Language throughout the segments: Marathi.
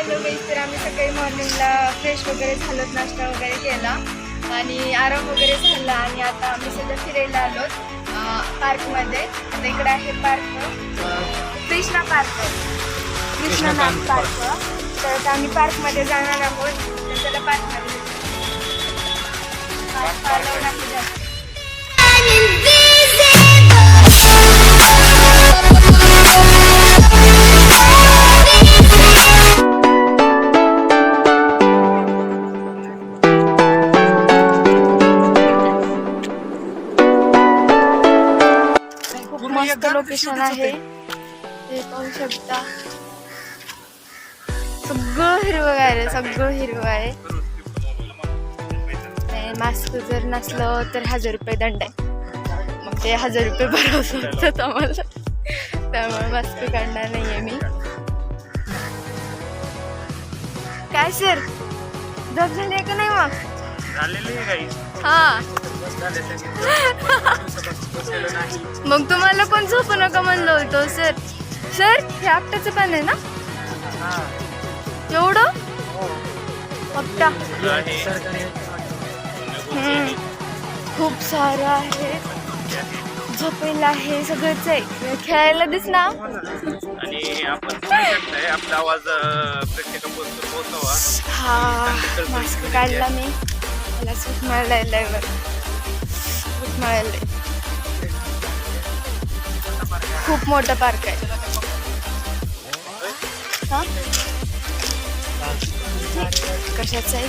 हॅलो गाईज तर आम्ही सकाळी मॉर्निंगला फ्रेश वगैरे झालो नाश्ता वगैरे केला. आणि आराम वगैरे झाला आणि आता आम्ही सध्या फिरायला आलो पार्कमध्ये आता इकडे आहे park Krishna park Krishnanath park तर आता आम्ही पार्कमध्ये जाणार आहोत. तर त्याला पार्कमध्ये पार्क चालवून लोकेशन आहे. हे पाहू शकता. सगळं हिरवं आहे रे सगळं हिरवं आहे. मास्क जर नसलं तर हजार रुपये दंड आहे. मग ते हजार रुपये भरावं लागतात आम्हाला. त्यामुळे मास्क काढणार नाहीये मी. काय सर जॉब झाली आहे का नाही मग? झालेली आहे काही? हा. मग तुम्हाला कोण झोपू नका म्हणलं होतं सर. सर हे आपट्याचं पान आहे ना? एवढं? आपटा. हम्म. खूप सारं आहे. झोपायला आहे सगळंच आहे. खेळायला दिस ना. आणि आपण आपला आवाज पोहोचावा हा. मास्क काढला मी. मला सूट मारायला सूट मारायला खूप मोठा पार्क आहे. हा? कशाचं आहे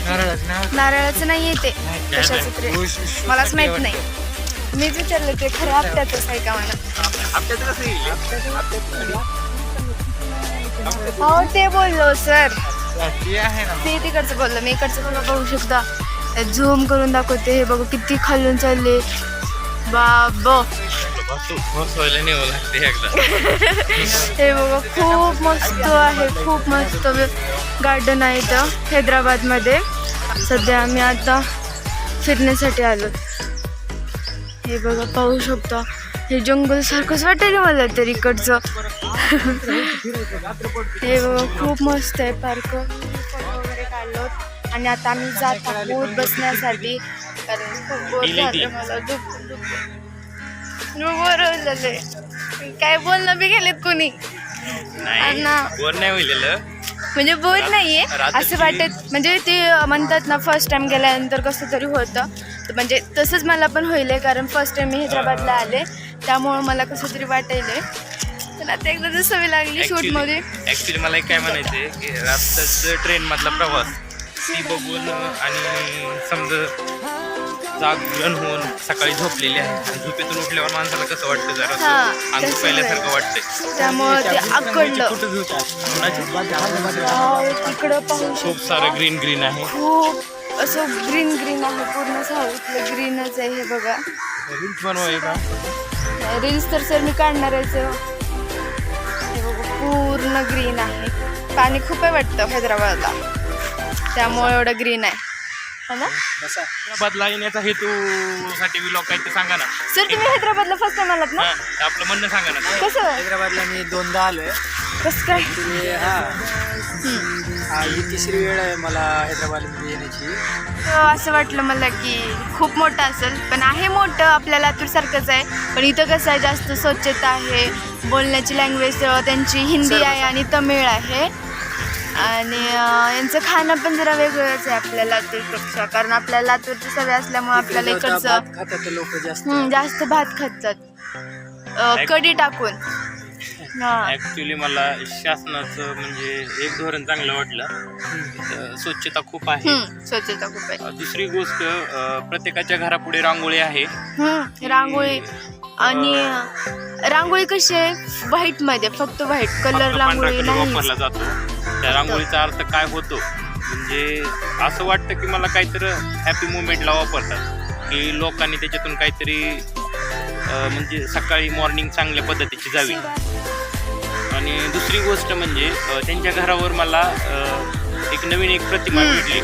नारळाचं नाही आहे ते. कशाचं तरी मलाच माहीत नाही. मीच विचारलं ते खरं हप्त्यातच आहे का मला हो ते बोललो सर ते तिकडचं बोललो. मी इकडचं बघा बघू शकता. झूम करून दाखवते. हे बघा किती खालून चालले. बाब. हे बघा खूप मस्त आहे. खूप मस्त गार्डन आहे इथं हैदराबादमध्ये. सध्या आम्ही आता फिरण्यासाठी आलो. हे बघा पाहू शकता. हे जंगल सारखंच वाटेल मला तर इकडचं. हे बघा खूप मस्त आहे. पार्क. वगैरे काढलो आणि आता आम्ही जात आहोत बसण्यासाठी. कारण खूप बोर झालं मला बोर झाले काय बोलणं बी गेलेत कोणी? नाही ना. वर नाही म्हणजे बोर नाहीये. असं वाटत म्हणजे ते म्हणतात ना फर्स्ट टाइम गेल्यानंतर कसं तरी होतं. तर म्हणजे तसंच मला पण होईल कारण फर्स्ट टाइम मी हैदराबादला आले. त्यामुळं मला कसं तरी वाटायला तर आता एकदा सवय लागली शूटमध्ये. ऍक्च्युली मला एक काय म्हणायचंय की रात्रीच ट्रेन मधला प्रवास ती बघून आणि समजा जागरण होऊन सकाळी झोपलेली आहे. आणि झोपेतून उठल्यावर माणसाला कसं वाटतं जरा अंग पहिल्यासारखं वाटतंय. त्यामुळं ते आकडलं कुणाची? तिकडं पाहू खूप सारं ग्रीन ग्रीन आहे. खूप असं ग्रीन ग्रीन आहे पूर्ण साईडला ग्रीनच आहे हे बघा. रील्स बनवाय का? रील्स तर सर मी काढणार आहे. हे बघा पूर्ण ग्रीन आहे. पाणी खूप आहे वाटतं हैदराबादला. त्यामुळे एवढं ग्रीन आहे. हो ना? हैदराबादला येण्याचा हेतू साठी लोक काय ते सांगा ना. सर तुम्ही हैदराबादला फर्स्ट टाइम आलात ना? हा, तर आपलं म्हणणं सांगा ना. कसं? हैदराबादला मी दोनदा आलोय. कसं काय? तुम्ही हा. हा, ही तिसरी वेळ आहे मला हैदराबादमध्ये येण्याची. तर असं वाटलं मला की खूप मोठं असेल पण आहे मोठं आपल्या लातूरसारखंच आहे. पण इथं कसं आहे जास्त स्वच्छता आहे बोलण्याची लँग्वेज त्यांची हिंदी आहे आणि तमिळ आहे. आणि यांचं खाणं पण जरा वेगळंच आहे आपल्या लातूरपेक्षा कारण आपल्या लातूरची सवय असल्यामुळे आपल्याला इकडे इकडचं भात खातात लोक जास्त. भात खातात. अं, कढी टाकून. हा. ऍक्च्युली मला शासनाचं म्हणजे एक धोरण चांगलं वाटलं. स्वच्छता खूप आहे. स्वच्छता खूप आहे. अं, दुसरी गोष्ट अं, प्रत्येकाच्या घरापुढे रांगोळी आहे. रांगोळी. आणि रांगोळी कशी आहे? व्हाईटमध्ये फक्त व्हाईट कलर रांगोळी वापरला जातो. त्या रांगोळीचा अर्थ काय होतो? म्हणजे असं वाटतं की मला काहीतरी हॅपी मुवमेंटला वापरतात. की लोकांनी त्याच्यातून काहीतरी म्हणजे सकाळी मॉर्निंग चांगल्या पद्धतीची जावी. आणि दुसरी गोष्ट म्हणजे त्यांच्या घरावर मला एक नवीन एक प्रतिमा. भेटली.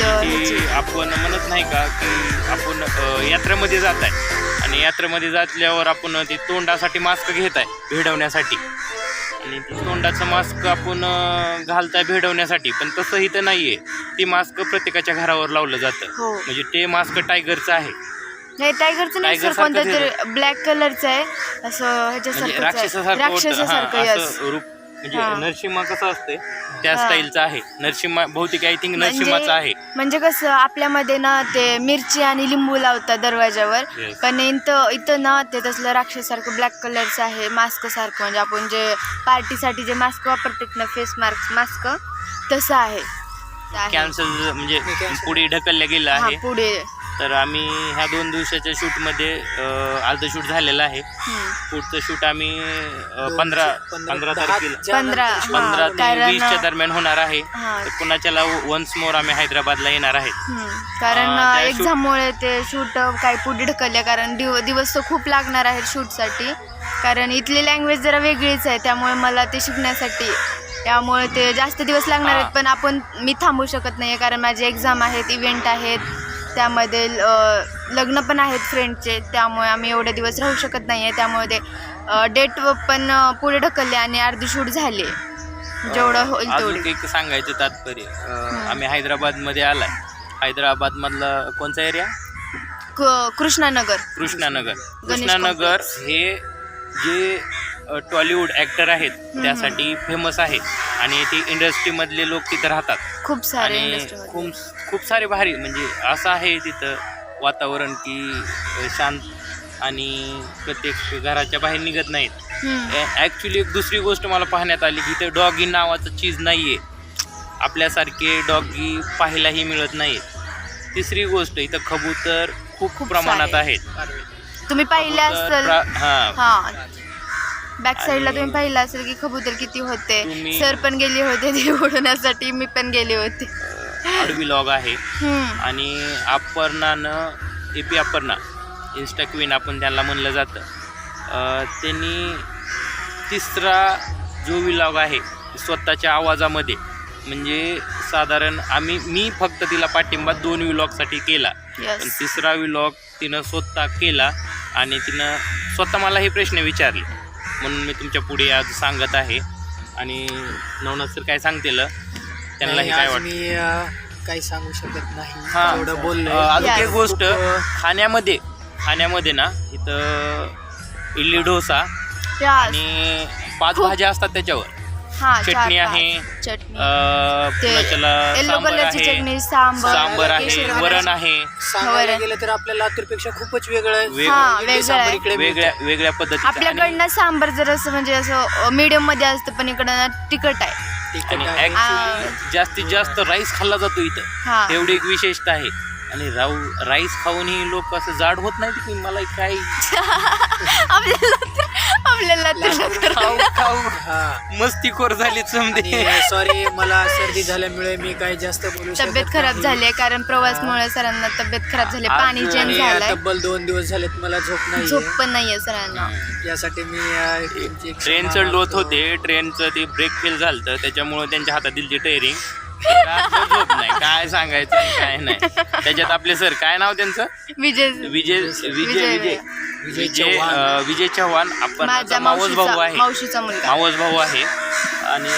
की आपण म्हणत नाही का की आपण यात्रेमध्ये जात आहे आणि यात्रेमध्ये जातल्यावर आपण ते तोंडासाठी मास्क घेत आहे भिडवण्यासाठी. आणि ते तोंडाचं मास्क आपण घालता भेडवण्यासाठी पण तसं इथं नाही आहे ती मास्क प्रत्येकाच्या घरावर लावलं जातं. हो. म्हणजे ते मास्क टायगरचं आहे. नाही टायगरचं नाही सर टायगर कोणतं सारखंच तरी ब्लॅक कलरचं आहे. असं म्हणजे ह्याच्यासारखं राक्षसासारखं होतं. राक्षसासारखं यस असं रूप म्हणजे हां. नरसिंहा कसं असते त्या. स्टाईलचं आहे. नरसिंहा बहुतेक आय थिंक नरसिंहाचं आहे. म्हणजे कसं आपल्यामध्ये ना ते मिरची आणि लिंबू लावतात दरवाजावर Yes. पण इथं इथं ना ते तसलं राक्षसारखं ब्लॅक कलरचं आहे मास्क सारखं म्हणजे आपण जे पार्टीसाठी जे मास्क वापरतात ना फेस मास्क मास्क तसं आहे. कॅन्सल म्हणजे. पुढे ढकललं गेलं हा आहे पुढे तर आम्ही ह्या दोन दिवसाच्या शूटमध्ये अर्ध शूट झालेलं आहे. पुढचं शूट आम्ही पंधरा पंधरा तारखेला. पंधरा, ते कारण- वीसच्या दरम्यान होणार आहे. तर पुण्याच्याला वन्स मोर आम्ही हैदराबादला येणार आहे. कारण एक्झाममुळे ते शूट काही पुढे ढकलले. कारण दिव दिवस तर खूप लागणार आहेत शूटसाठी कारण इथली लँग्वेज जरा वेगळीच आहे. त्यामुळे मला ते शिकण्यासाठी त्यामुळे ते जास्त दिवस लागणार आहेत. पण आपण मी थांबू शकत नाही कारण माझे एक्झाम आहेत इव्हेंट आहेत. त्यामध्ये लग्न पण आहेत फ्रेंडचे त्यामुळे आम्ही एवढे दिवस राहू शकत नाही आहे त्यामुळे ते डेट पण पुढे ढकलले आणि अर्धी शूट झाले. जेवढं होईल तेवढे. एक सांगायचं तात्पर्य आम्ही हैदराबादमध्ये आलाय. हैदराबाद मधला कोणचा एरिया कृष्णानगर. कृष्णानगर. कृष्णानगर हे जे टॉलिवूड ॲक्टर आहेत त्यासाठी फेमस आहे. आणि ती इंडस्ट्रीमधले लोक तिथं राहतात. खूप सारे आणि खूप खूप सारे भारी म्हणजे असं आहे तिथं वातावरण की शांत आणि प्रत्येक घराच्या बाहेर निघत नाहीत. हम्म. ॲक्च्युली एक दुसरी गोष्ट मला पाहण्यात आली की इथं डॉगी नावाचं चीज नाही आहे आपल्यासारखे डॉगी पाहायलाही मिळत नाहीत. तिसरी गोष्ट इथं कबूतर खूप खूप प्रमाणात सारे. आहेत. तुम्ही पाहिले असेल. हां. हा. बॅक साईडला तुम्ही पाहिलं असेल की कबूतर किती होते. सर पण गेले होते ते उडवण्यासाठी मी पण गेले होते. आडवी लॉग आहे. आणि अपर्णानं A P Aparna insta queen आपण त्यांना म्हणलं जातं. त्यांनी तिसरा जो विलॉग आहे स्वतःच्या आवाजामध्ये म्हणजे साधारण आम्ही मी फक्त तिला पाठिंबा दोन विलॉगसाठी केला. Yes. पण तिसरा विलॉग तिनं स्वतः केला आणि तिनं स्वतः मला हे प्रश्न विचारले. म्हणून मी तुमच्यापुढे आज सांगत आहे आणि नवनाथ सर काय सांगतील त्यांनाही नाही, काय वाटतं मी काही सांगू शकत नाही हा. एवढं बोललोय अं, अजून. एक गोष्ट खाण्यामध्ये खाण्यामध्ये ना इथं इडली डोसा. आणि पाच भाज्या असतात त्याच्यावर हा चार चटणी पाच. आहे. चटणी अं, ते पुन्हा त्याला येलो सांबर कलरची आहे चटणी सांबर सांबर आहे केशरी वरण आहे सांगायला बरं. गेलं तर आपल्या लातूरपेक्षा खूपच वेगळं हा. इकडे वेगळ्या मिळतं. वेगळ्या पद्धतीचं आणि- आपल्याकडनं सांबर जर असं म्हणजे असं मीडियममध्ये असतं पण इकडं ना तिखट आहे तिखट आणि आहे. ऍक्च्युली जास्तीत जास्त राईस खाल्ला जातो इथं हा एवढी एक विशेषता आहे आणि राऊ राईस खाऊनही लोक असं जाड होत नाहीत की मला काय आपल्याला तर- आपल्याला तर हा. मस्तीखोर झाली समजे सॉरी मला सर्दी झाल्यामुळे मी काही जास्त बोलू शकत तब्येत खराब. झाली आहे कारण प्रवासमुळे सरांना तब्येत खराब झाली. पाणी चेंज झालंय. तब्बल दोन दिवस झालेत मला झोप नाही झोप पण नाहीये सरांना. यासाठी मी ट्रेन मागतो. होते. ट्रेनचं ते ब्रेक फेल झालं त्याच्यामुळे त्यांच्या हातात दिलची नाही. काय सांगायचं आणि काय नाही. त्याच्यात आपले सर काय नाव त्यांचं? विजय विजय विजय विजय- विजय विजय विजय चव्हाण. अं, विजय चव्हाण. आपण मावस भाऊ मावशीचा आहे. मावशीचा मुलगा. मावस भाऊ आहे. आणि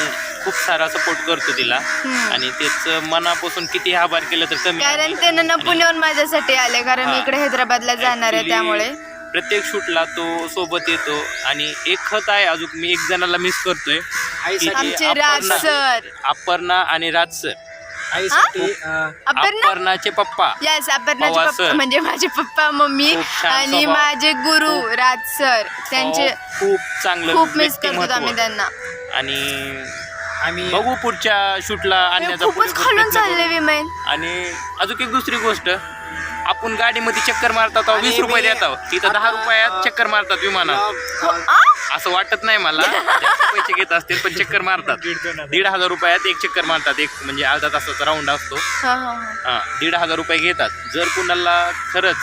खूप सारा सपोर्ट करतो तिला. हम्म. आणि त्याचं मनापासून किती आभार केलं तर कमी. आहे. कारण त्यानं ना पुण्याहून माझ्यासाठी आले. कारण मी हा. इकडे हैदराबादला जाणार आहे त्यामुळे. प्रत्येक शूटला तो सोबत येतो आणि एक खत आहे अजून मी एक जणाला मिस करतोय. आमचे राज अपर्णा- सर. अपर्णा आणि राज सर. आईसाठी अं, अपर्णा? अपर्णाचे पप्पा. यस अपर्णाचे पवार पप्पा. म्हणजे माझे पप्पा मम्मी खूप छान आणि स्वभाव. माझे गुरु राज सर. त्यांचे खूप- खूप चांगलं खूप मिस करतो. आम्ही त्यांना. आणि आम्ही बघू पुढच्या शूटला आणण्याचा खूपच खालून प्रयत्न करू. चालले विमेन आणि अजून एक दुसरी गोष्ट. आपण गाडीमध्ये चक्कर मारतात आहोत, वीस रुपये देत आहोत तिथं दहा रुपयात चक्कर मारतात विमानात. असं वाटत नाही मला. जास्त पैसे घेत असतील पण चक्कर मारतात. दीड हजार. रुपयात एक चक्कर मारतात. एक म्हणजे अर्धा तासाचा राऊंड असतो. हा हा हा. हा दीड हजार रुपये घेतात. जर कुणाला खरंच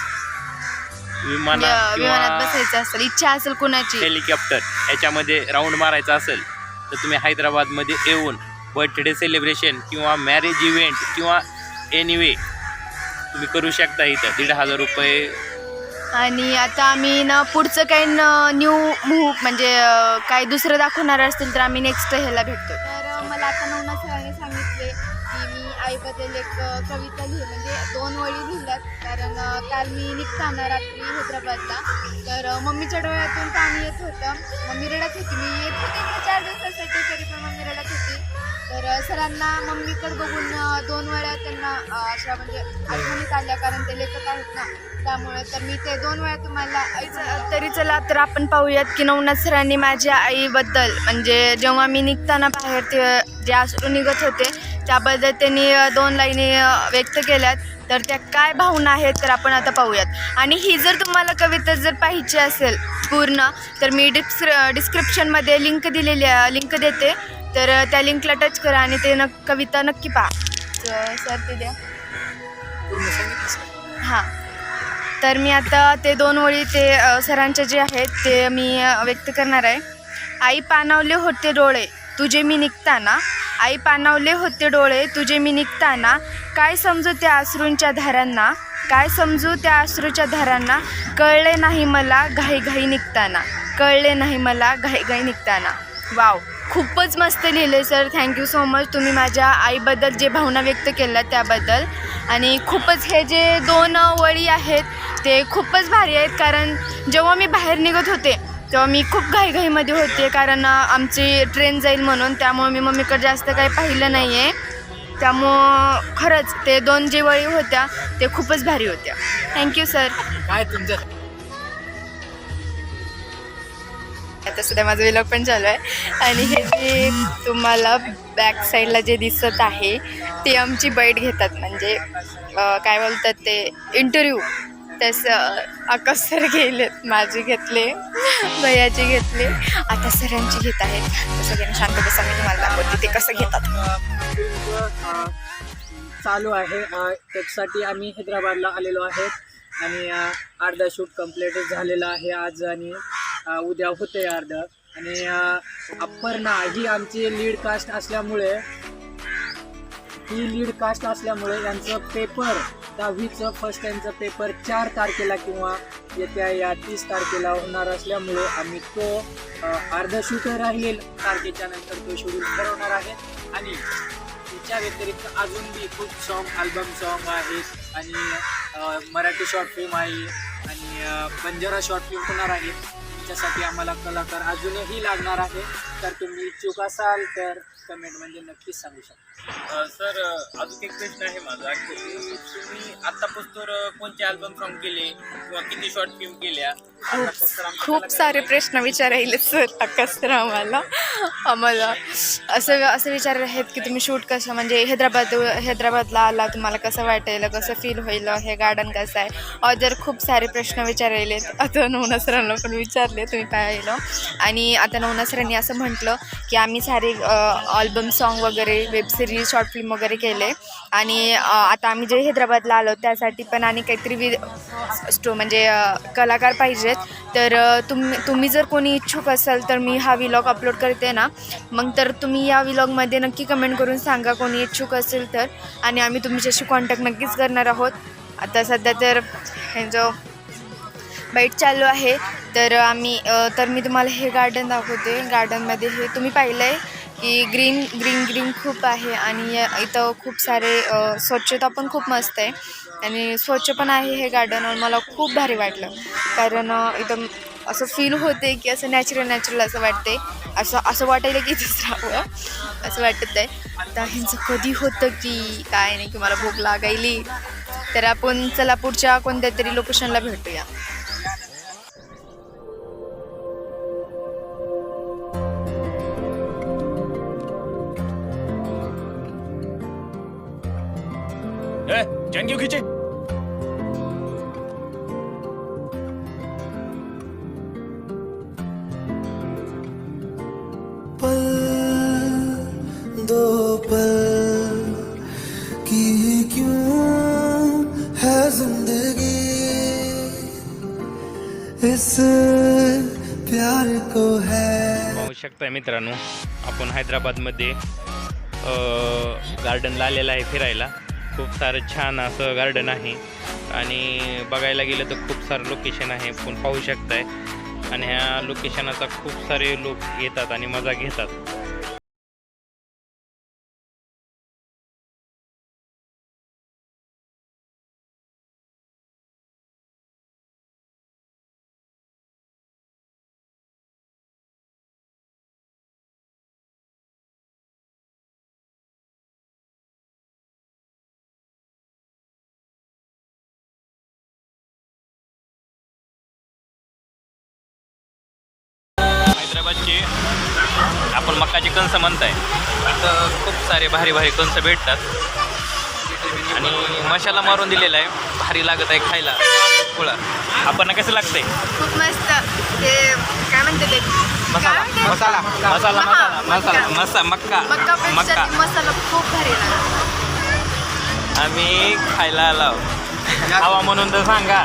विमानात या- विमानात किंवा बसायचं असेल इच्छा असेल कुणाची? हेलिकॉप्टर याच्यामध्ये राऊंड मारायचा असेल तर तुम्ही हैदराबादमध्ये येऊन बर्थडे सेलिब्रेशन किंवा मॅरेज इव्हेंट किंवा एनिवे तुम्ही करू शकता इथं. दीड हजार रुपये. आणि आता आम्ही ना पुढचं काही न्यू मूव म्हणजे अं, काही दुसरं दाखवणार असतील तर आम्ही नेक्स्ट ह्याला भेटतो. तर मला आता नवना सरांनी सांगितले की मी आईबद्दल एक कविता लिहि म्हणजे दोन वळी लिहिल्यात. कारण अं, काल मी निघताना रात्री हैदराबादला. तर अं, मम्मीच्या डोळ्यातून पाणी येत होतं. मम्मी रडत होती. मी येत होते इथे चार दिवसासाठी तरी पण मम्मी रडत होती. सरांना मम्मीकडे बघून दोन वेळा त्यांना अशा म्हणजे आठवणीत आल्या कारण ते लेखक आहेत ना. त्यामुळे तर मी ते दोन वेळा तुम्हाला आईचं तरी चला तर आपण पाहूयात की नवनाथ सरांनी माझ्या आईबद्दल. म्हणजे जेव्हा मी निघताना बाहेर ते जे अश्रू निघत होते त्याबद्दल त्यांनी दोन लाईनी व्यक्त केल्यात. तर त्या काय भावना आहेत तर आपण आता पाहूयात. आणि ही जर तुम्हाला कविता जर पाहिजे असेल पूर्ण तर मी डिस्क्रि डिस्क्रिप्शनमध्ये लिंक दिलेली लिंक देते. तर त्या लिंकला टच करा आणि ते न कविता नक्की पहा. सर ते द्या. हां. तर मी आता ते दोन ओळी ते सरांचे जे आहेत ते मी व्यक्त करणार आहे. आई पाणावले होते डोळे तुझे मी निघताना. आई पाणावले होते डोळे तुझे मी निघताना. काय समजू त्या अश्रूंच्या धारांना? काय समजू त्या अश्रूच्या धारांना? कळले नाही मला घाईघाई निघताना. कळले नाही मला घाईघाई निघताना. वाव. खूपच मस्त लिहिले सर थँक्यू सो मच तुम्ही माझ्या आईबद्दल जे भावना व्यक्त केल्या त्याबद्दल. आणि खूपच हे जे दोन वळी आहेत ते खूपच भारी आहेत. कारण जेव्हा मी बाहेर निघत होते तेव्हा मी खूप घाईघाईमध्ये होते. कारण आमची ट्रेन जाईल म्हणून. त्यामुळे मी मम्मीकडे जास्त काही पाहिलं नाही आहे त्यामुळं खरंच ते दोन जे वळी होत्या ते खूपच भारी होत्या. थँक्यू सर काय तुमच्या आता सध्या माझं विलॉग पण चालू आहे. आणि हे जे तुम्हाला बॅक साईडला जे दिसत आहे ते आमची बैठ घेतात. म्हणजे काय बोलतात ते इंटरव्ह्यू तसं आकाश सर गेलेत माझे घेतले भयाचे घेतले. आता सरांची घेत आहेत. तसं सगळ्यांनी शांत बसा मी तुम्हाला दाखवते ते कसं घेतात. चालू आहे. त्याच्यासाठी आम्ही हैदराबादला आलेलो आहेत. आणि अर्धा शूट कंप्लीट झालेला आहे आज आणि उद्या होते अर्ध. आणि अपर्णा ही आमची लीड कास्ट असल्यामुळे ही लीड कास्ट असल्यामुळे यांचं पेपर दहावीचं फर्स्ट यांचं पेपर चार तारखेला किंवा येत्या या तीस तारखेला होणार असल्यामुळे आम्ही तो अर्ध शूट राहील. तारखेच्या नंतर तो शेड्यूल ठरवणार आहे. आणि त्याच्या व्यतिरिक्त अजून बी खूप सॉन्ग अल्बम सॉन्ग आहेत. आणि मराठी शॉर्ट फिल्म आहे. आणि बंजारा शॉर्ट फिल्म होणार आहे. त्याच्यासाठी आम्हाला कलाकार अजूनही लागणार आहे. तर तुम्ही इच्छुक असाल तर कमेंटमध्ये नक्कीच सांगू शकता. सर अजून एक प्रश्न आहे माझा की तुम्ही आत्तापासून कोणते अल्बम सॉन्ग केले किंवा किती शॉर्ट फिल्म केल्या? आतापासून खूप सारे प्रश्न विचारायले सर आकाश आम्हाला. आम्हाला असं असं विचार आहेत की तुम्ही शूट कसं म्हणजे हैदराबाद हैदराबादला आला तुम्हाला कसं वाटेल कसं फील होईल हे गार्डन कसं आहे? अदर खूप सारे प्रश्न विचारायलेत आता नवना सरांना पण विचारले तुम्ही पाहिलं. आणि आता नवना सरांनी असं म्हटलं की आम्ही सारे अल्बम सॉन्ग वगैरे वेब सिरीज शॉर्ट फिल्म वगैरे केले. आणि आता आम्ही जे हैदराबादला आलो त्यासाठी पण आणि काहीतरी वि स्टो म्हणजे कलाकार पाहिजेत. तर तुम तुम्ही तुम्ही जर कोणी इच्छुक असाल तर मी हा विलॉग अपलोड करते ना. मग तर तुम्ही या विलॉगमध्ये नक्की कमेंट करून सांगा कोणी इच्छुक असेल तर. आणि आम्ही तुमच्याशी कॉन्टॅक्ट नक्कीच करणार आहोत. आता सध्या तर जो बाईट चालू आहे तर आम्ही तर मी तुम्हाला हे गार्डन दाखवते. गार्डनमध्ये हे तुम्ही पाहिलं आहे की ग्रीन ग्रीन ग्रीन खूप आहे आणि इथं खूप सारे स्वच्छता पण खूप मस्त आहे. आणि स्वच्छ पण आहे हे गार्डन मला खूप भारी वाटलं. कारण इथं असं फील होते की असं नॅचरल नॅचरल असं वाटते असं असं वाटायला की इथेच राहावं असं वाटत आहे. आता ह्यांचं कधी होतं की काय नाही की मला भूक लागायली. तर आपण चला पुढच्या कोणत्या तरी लोकेशनला भेटूया. चैन क्यों खींचे पल दो पल की क्यों है जिंदगी? इस प्यार को है। पाहू शकताय मित्रांनो आपण हैदराबादमध्ये अ, गार्डनला आलेलं आहे फिरायला. खूप सारं छान असं गार्डन आहे. आणि बघायला गेलं तर खूप सारं लोकेशन आहे. पण पाहू शकताय. आणि ह्या लोकेशनाचा खूप सारे लोक येतात आणि मजा घेतात. आपण मक्काचे कंस म्हणताय. इथं खूप सारे भारी भारी कंस भेटतात. आणि मशाला मारून दिलेला आहे. भारी लागत आहे खायला. पोळा आपण कसं लागतंय? खूप मस्त. ते काय म्हणते ते? मसाला? मसाला. मसाला मसाला. मक्का. मसा मक्का. मक्का. ते मसाला खूप भारी लागतो. आम्ही खायला आलो. हवा म्हणून तर सांगा.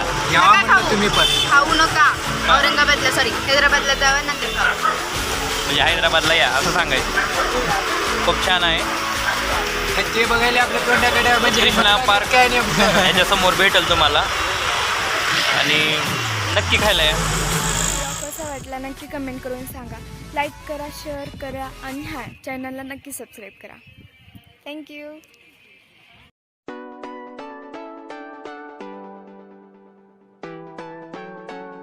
तुम्ही पण. खाऊ नका. औरंगाबादला सॉरी हैदराबादला जावा नंतर खाऊ म्हणजे हैदराबादला या असं सांगायचं. खूप छान आहे. ते बघायला आपल्या तोंडाकडे म्हणजे कृष्णा पार्क काय नाही. याच्यासमोर भेटेल तुम्हाला. आणि नक्की खायला या. व्हिडिओ कसा वाटला नक्की कमेंट करून सांगा. लाईक करा शेअर करा आणि हां चॅनलला नक्की सबस्क्राईब करा. थँक्यू